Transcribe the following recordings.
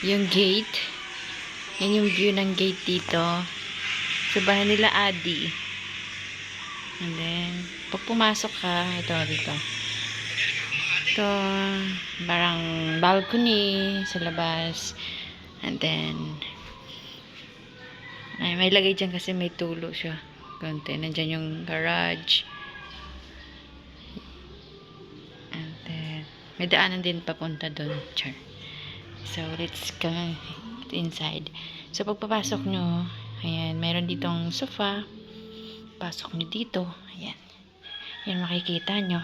yung gate. Yan yung view ng gate dito. Sa bahay nila Adi. And then, pag pumasok ka, ito dito. Ito, parang balcony sa labas. And then, ay, may lagay dyan kasi may tulo siya. Konti. Nandyan yung garage. And then, may daanan din papunta doon. Char. So, let's go inside. So, pagpapasok nyo, ayan, meron ditong sofa. Pasok nyo dito. Ayan. Yan makikita nyo.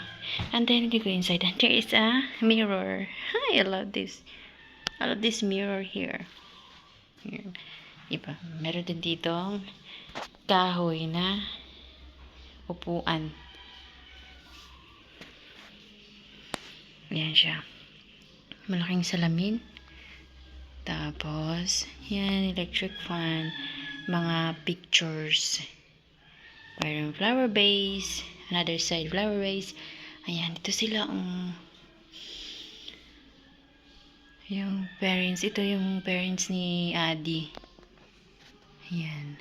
And then, you go inside. And there is a mirror. Hi, I love this. I love this mirror here. Here. Iba. Meron din dito kahoy na upuan. Ayan siya. Malaking salamin. Tapos, yan, electric fan. Mga pictures. Mayroon flower vase. Another side, flower vase. Ayan, dito sila ang yung parents. Ito yung parents ni Adi. Ayan.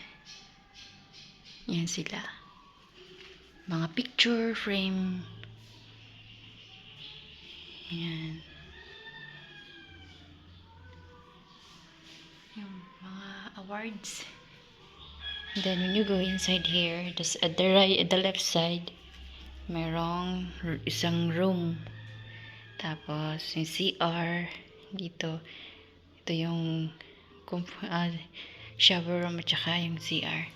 Yan sila. Mga picture frame. Ayan. Yung mga awards. Then when you go inside here, this, at the right, at the left side, merong isang room. Tapos, yung CR dito. Ito yung ah, shower room at saka yung CR.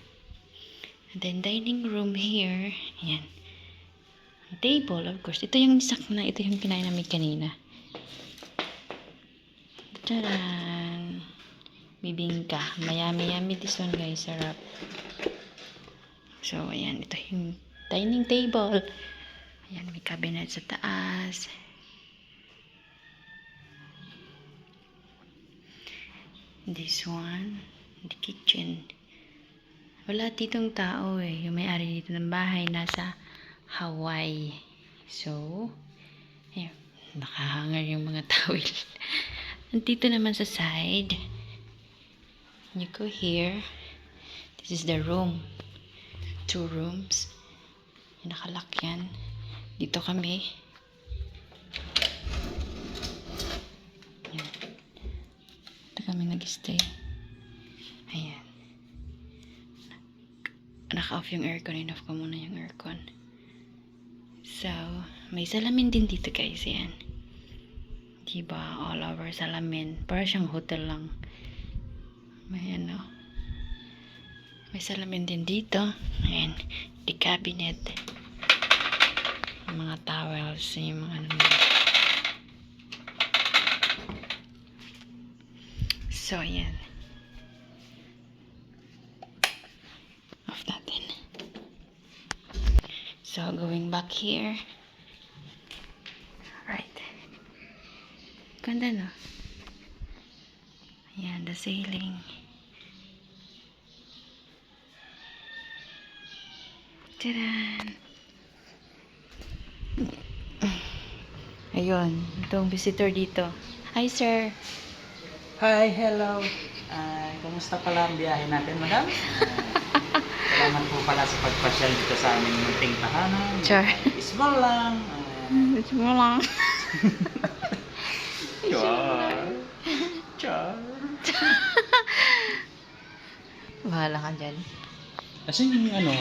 And then, dining room here. Ayan. Table, of course. Ito yung sak na, ito yung kinain namin kanina. Taran! Bibingka. Mayami yummy this one guys. Sarap. So, ayan. Ito yung dining table. Ayan, may cabinet sa taas. This one, the kitchen. Wala ditong tao eh. Yung may-ari dito ng bahay nasa Hawaii. So, ayun, nakahangar yung mga towel. Nandito naman sa side. You go here. This is the room. Two rooms. Nakalak yan. Dito kami. Dito kami nag-stay. Ayan. Naka-off yung aircon. In-off ko muna yung aircon. So, may salamin din dito guys. Yan. Diba? All over salamin. Para siyang hotel lang. May ano. May salamin din dito. Ayan. The cabinet. Yung mga towels. Yung mga ano. So, ayan. Off natin. So, going back here. Right. Ganda, no? Ayan, the ceiling. Tadaan! Ayun, itong visitor dito. Hi, sir. Hi, hello. Ah, kumusta pala ang biyahe natin, madam? Ah, salamat po pala sa pagpasyal dito sa aming munting tahanan. Char. Small lang. Ito mo lang. Char. Char. Bahala ka dyan. Kasi yung ano,